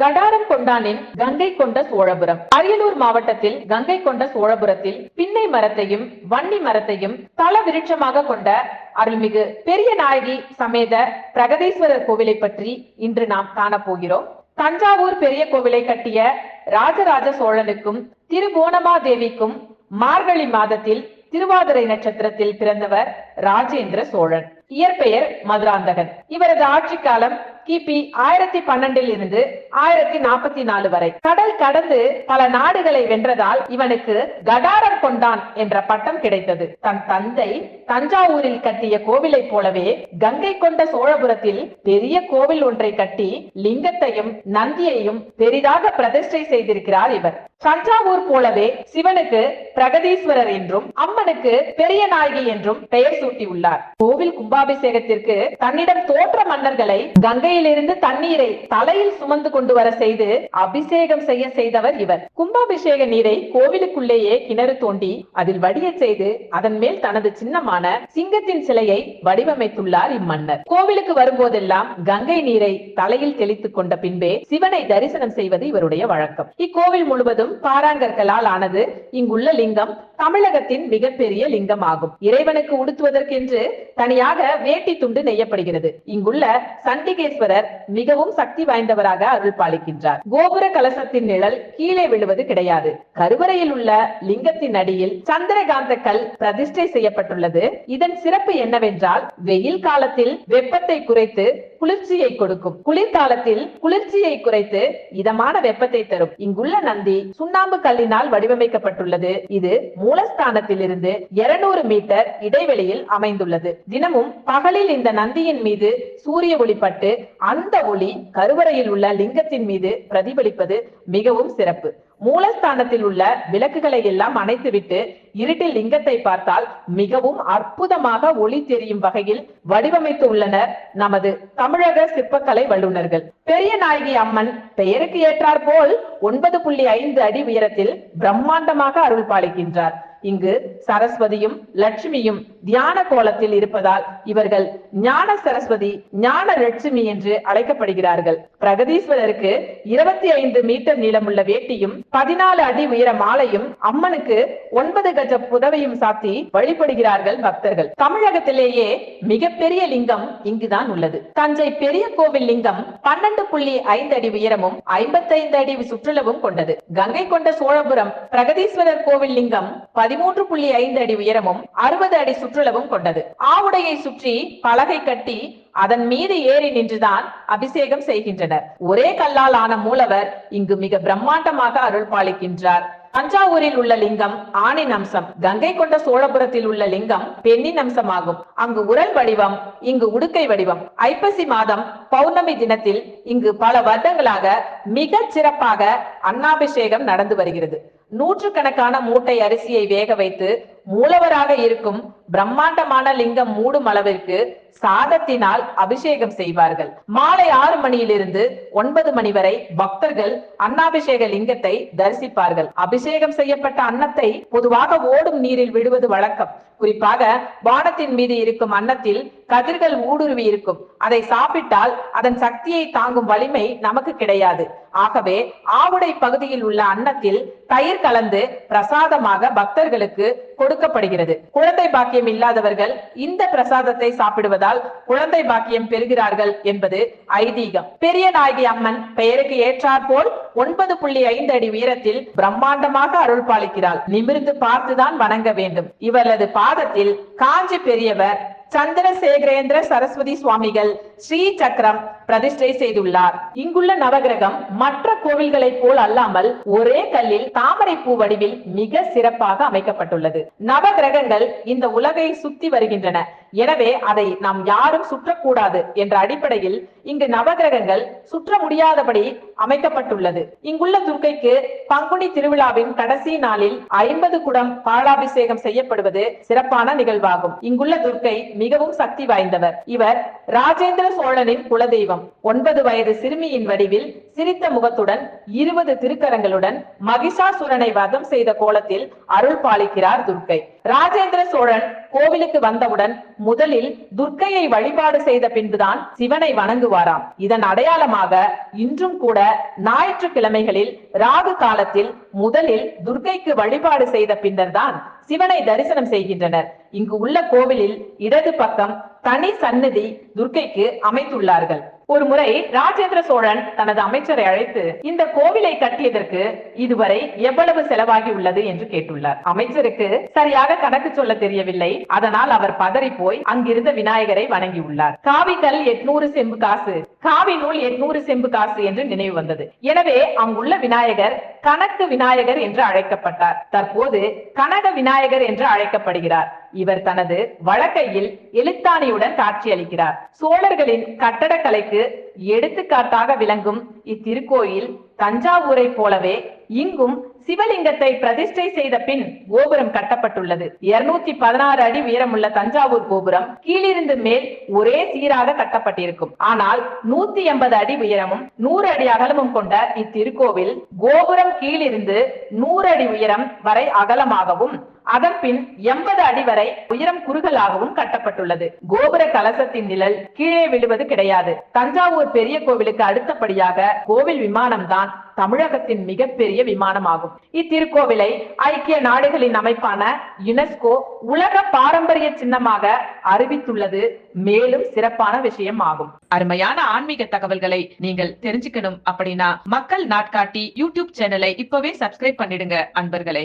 கடாரம் கொண்டானின் கங்கை கொண்ட சோழபுரம். அரியலூர் மாவட்டத்தில் கங்கை கொண்ட சோழபுரத்தில் பின்னை மரத்தையும் வன்னி மரத்தையும் தல விருட்சமாக கொண்ட அருள்மிகு பெரிய நாயகி சமேத பிரகதீஸ்வரர் கோவிலை பற்றி இன்று நாம் காணப்போகிறோம். தஞ்சாவூர் பெரிய கோவிலை கட்டிய ராஜராஜ சோழனுக்கும் திருபுவனமாதேவிக்கும் மார்கழி மாதத்தில் திருவாதிரை நட்சத்திரத்தில் பிறந்தவர் ராஜேந்திர சோழன். இயற்பெயர் மதுராந்தகன். இவரது ஆட்சி காலம் கிபி ஆயிரத்தி பன்னெண்டில் இருந்து ஆயிரத்தி நாற்பத்தி நாலு வரை. கடல் கடந்து பல நாடுகளை வென்றதால் இவனுக்கு கடாரம் கொண்டான் என்ற பட்டம் கிடைத்தது. தன் தந்தை தஞ்சாவூரில் கட்டிய கோவிலை போலவே கங்கை கொண்ட சோழபுரத்தில் பெரிய கோவில் ஒன்றை கட்டி லிங்கத்தையும் நந்தியையும் பெரிதாக பிரதிஷ்டை செய்திருக்கிறார் இவர். தஞ்சாவூர் போலவே சிவனுக்கு பிரகதீஸ்வரர் என்றும் அம்மனுக்கு பெரிய நாயகி என்றும் பெயர் சூட்டியுள்ளார். கோவில் கும்பா கும்பாபிஷேகத்திற்கு தன்னிடம் தோற்ற மன்னர்களை கங்கையிலிருந்து தண்ணீரை தலையில் சுமந்து கொண்டு வர செய்து அபிஷேகம் செய்ய செய்தவர் இவர். கும்பாபிஷேக நீரை கோவிலுக்குள்ளேயே கிணறு தோண்டி அதில் வடிய செய்து அதன் மேல் தனது சின்னமான சிங்கத்தின் சிலையை வடிவமைத்துள்ளார் இம்மன்னர். கோவிலுக்கு வரும்போதெல்லாம் கங்கை நீரை தலையில் தெளித்துக் கொண்ட பின்பே சிவனை தரிசனம் செய்வது இவருடைய வழக்கம். இக்கோவில் முழுவதும் பாராங்கற்களால் ஆனது இங்குள்ள லிங்கம் தமிழகத்தின் மிகப்பெரிய லிங்கம் ஆகும் இறைவனுக்கு உடுத்துவதற்கென்று தனியாக வேட்டி துண்டு நெய்யப்படுகிறது. இங்குள்ள சண்டிகேஸ்வரர் மிகவும் சக்தி வாய்ந்தவராக அருள் பாலிக்கின்றார் கோபுர கலசத்தின் நிழல் கீழே விழுவது கிடையாது. கருவறையில் உள்ள லிங்கத்தின் அடியில் சந்திரகாந்த கல் பிரதிஷ்டை செய்யப்பட்டுள்ளது. இதன் சிறப்பு என்னவென்றால் வெயில் காலத்தில் வெப்பத்தை குறைத்து குளிர்ச்சியை கொடுக்கும். குளிர்காலத்தில் குளிர்ச்சியை குறைத்து இதமான வெப்பத்தை தரும். இங்குள்ள நந்தி சுண்ணாம்பு கல்லினால் வடிவமைக்கப்பட்டுள்ளது. இது மூலஸ்தானத்தில் இருந்து 200 மீட்டர் இடைவெளியில் அமைந்துள்ளது. தினமும் பகலில் இந்த நந்தியின் மீது சூரிய ஒளிப்பட்டு அந்த ஒளி கருவறையில் உள்ள லிங்கத்தின் மீது பிரதிபலிப்பது மிகவும் சிறப்பு. மூலஸ்தானத்தில் உள்ள விளக்குகளை எல்லாம் அணைத்துவிட்டு இருட்டில் லிங்கத்தை பார்த்தால் மிகவும் அற்புதமாக ஒளி தெரியும் வகையில் வடிவமைத்து உள்ளனர் நமது தமிழக சிற்பக்கலை வல்லுநர்கள். பெரிய நாயகி அம்மன் பெயருக்கு ஏற்றார் போல் ஒன்பது புள்ளி ஐந்து அடி உயரத்தில் பிரம்மாண்டமாக அருள் பாலிக்கின்றார் இங்கு சரஸ்வதியும் லட்சுமியும் தியான கோலத்தில் இருப்பதால் இவர்கள் ஞான சரஸ்வதி ஞான லட்சுமி என்று அழைக்கப்படுகிறார்கள். பிரகதீஸ்வரருக்கு இருபத்தி ஐந்து மீட்டர் நீளமுள்ள வேட்டியும் பதினாலு அடி உயர மாலையும் அம்மனுக்கு ஒன்பது கஜ புதவையும் சாத்தி வழிபடுகிறார்கள் பக்தர்கள். தமிழகத்திலேயே மிகப்பெரிய லிங்கம் இங்குதான் உள்ளது. தஞ்சை பெரிய கோவில் லிங்கம் பன்னெண்டு புள்ளி ஐந்து அடி உயரமும் ஐம்பத்தைந்து அடி சுற்றளவும் கொண்டது. கங்கை கொண்ட சோழபுரம் பிரகதீஸ்வரர் கோவில் லிங்கம் பதிமூன்று புள்ளி ஐந்து அடி உயரமும் அறுபது அடி சுற்றளவும் கொண்டது. ஆவுடையை சுற்றி பலகை கட்டி அதன் மீது ஏறி நின்றுதான் அபிஷேகம் செய்கின்றனர். ஒரே கல்லால் ஆன மூலவர் இங்கு மிக பிரம்மாண்டமாக அருள் பாலிக்கின்றார். தஞ்சாவூரில் உள்ள லிங்கம் ஆணின் அம்சம் கங்கை கொண்ட சோழபுரத்தில் உள்ள லிங்கம் பெண்ணின் அம்சமாகும் அங்கு உரல் வடிவம் இங்கு உடுக்கை வடிவம். ஐப்பசி மாதம் பௌர்ணமி தினத்தில் இங்கு பல வருடங்களாக மிக சிறப்பாக அன்னாபிஷேகம் நடந்து வருகிறது. நூற்றுக்கணக்கான மூட்டை அரிசியை வேக வைத்து மூலவராக இருக்கும் பிரம்மாண்டமான லிங்கம் மூடும் அளவிற்கு சாதத்தினால் அபிஷேகம் செய்வார்கள். மாலை ஆறு மணியிலிருந்து ஒன்பது மணி வரை பக்தர்கள் அன்னாபிஷேக லிங்கத்தை தரிசிப்பார்கள். அபிஷேகம் செய்யப்பட்ட அன்னத்தை பொதுவாக ஓடும் நீரில் விடுவது வழக்கம். குறிப்பாக வானத்தின் மீது இருக்கும் அன்னத்தில் கதிர்கள் ஊடுருவி இருக்கும். அதை சாப்பிட்டால் அதன் சக்தியை தாங்கும் வலிமை நமக்கு கிடையாது. ஆகவே ஆவுடை பகுதியில் உள்ள அன்னத்தில் தயிர் கலந்து பிரசாதமாக பக்தர்களுக்கு கொடுக்கப்படுகிறது. குழந்தை பாக்கியம் இல்லாதவர்கள் இந்த பிரசாதத்தை சாப்பிடுவதால் குழந்தை பாக்கியம் பெறுகிறார்கள் என்பது ஐதீகம். பெரிய நாயகி அம்மன் பெயருக்கு ஏற்றாற் போல் ஒன்பது புள்ளி ஐந்து அடி உயரத்தில் பிரம்மாண்டமாக அருள் பாலிக்கிறாள். நிமிர்ந்து பார்த்துதான் வணங்க வேண்டும். இவரது பாதத்தில் காஞ்சி பெரியவர் சந்திரசேகரேந்திர சரஸ்வதி சுவாமிகள் ஸ்ரீ சக்கரம் பிரதிஷ்டை செய்துள்ளார். இங்குள்ள நவகிரகம் மற்ற கோவில்களைப் போல் அல்லாமல் ஒரே கல்லில் தாமரை பூ வடிவில் மிக சிறப்பாக அமைக்கப்பட்டுள்ளது. நவகிரகங்கள் இந்த உலகை சுத்தி வருகின்றன. எனவே அதை நாம் யாரும் சுற்றக்கூடாது என்ற அடிப்படையில் இங்கு நவகிரகங்கள் சுற்ற முடியாதபடி அமைக்கப்பட்டுள்ளது. இங்குள்ள துர்க்கைக்கு பங்குனி திருவிழாவின் கடைசி நாளில் ஐம்பது குடம் பாலாபிஷேகம் செய்யப்படுவது சிறப்பான நிகழ்வாகும். இங்குள்ள துர்க்கை மிகவும் சக்தி வாய்ந்தவர். இவர் ராஜேந்திர சோழனின் குலதெய்வம். ஒன்பது வயது சிறுமியின் வடிவில் சிரித்த முகத்துடன் இருபது திருக்கரங்களுடன் மகிஷாசுரனை வதம் செய்த கோலத்தில் அருள் பாலிக்கிறார் துர்க்கை. ராஜேந்திர சோழன் கோவிலுக்கு வந்தவுடன் முதலில் துர்க்கையை வழிபாடு செய்த பின்புதான் சிவனை வணங்குவாராம். இதன் அடையாளமாக இன்றும் கூட ஞாயிற்றுக்கிழமைகளில் ராகு காலத்தில் முதலில் துர்க்கைக்கு வழிபாடு செய்த பின்னர்தான் சிவனை தரிசனம் செய்கின்றனர். இங்கு உள்ள கோவிலில் இடது பக்கம் தனி சன்னதி துர்க்கைக்கு அமைத்துள்ளார்கள். ஒரு முறை ராஜேந்திர சோழன் தனது அமைச்சரை அழைத்து இந்த கோவிலை கட்டியதற்கு இதுவரை எவ்வளவு செலவாகி உள்ளது என்று கேட்டுள்ளார். அமைச்சருக்கு சரியாக கணக்கு சொல்ல தெரியவில்லை. அதனால் அவர் பதறி போய் அங்கிருந்த விநாயகரை வணங்கியுள்ளார். காவிக்கல் எட்நூறு செம்பு காசு காவி நூல் எட்நூறு செம்பு காசு என்று நினைவு வந்தது. எனவே அங்குள்ள விநாயகர் கணக்கு விநாயகர் என்று அழைக்கப்பட்டார். தற்போது கனக விநாயகர் என்று அழைக்கப்படுகிறார். இவர் தனது வழக்கையில் எழுத்தாணி எழுத்தாணியுடன் காட்சியளிக்கிறார். சோழர்களின் கட்டடக்கலைக்கு எடுத்துக்காட்டாக விளங்கும் இத்திருக்கோயில் தஞ்சாவூரை போலவே இங்கும் சிவலிங்கத்தை பிரதிஷ்டை செய்த பின் கோபுரம் கட்டப்பட்டுள்ளது. இருநூத்தி பதினாறு அடி உயரமுள்ள தஞ்சாவூர் கோபுரம் கீழிருந்து மேல் ஒரே சீராக கட்டப்பட்டிருக்கும். ஆனால் நூத்தி எண்பது அடி உயரமும் நூறு அடி அகலமும் கொண்ட இத்திருக்கோவில் கோபுரம் கீழிருந்து நூறு அடி உயரம் வரை அகலமாகவும் அதன் பின் எண்பது அடி வரை உயரம் குறுகலாகவும் கட்டப்பட்டுள்ளது. கோபுர கலசத்தின் நிழல் கீழே விழுவது கிடையாது. தஞ்சாவூர் பெரிய கோவிலுக்கு அடுத்தபடியாக கோவில் விமானம்தான் தமிழகத்தின் மிகப்பெரிய விமானம் ஆகும் இத்திருக்கோவிலை ஐக்கிய நாடுகளின் அமைப்பான யுனெஸ்கோ உலக பாரம்பரிய சின்னமாக அறிவித்துள்ளது. மேலும் சிறப்பான விஷயம் ஆகும். அருமையான ஆன்மீக தகவல்களை நீங்கள் தெரிஞ்சுக்கணும் அப்படின்னா மக்கள் நாட்காட்டி யூடியூப் சேனலை இப்பவே சப்ஸ்கிரைப் பண்ணிடுங்க அன்பர்களே.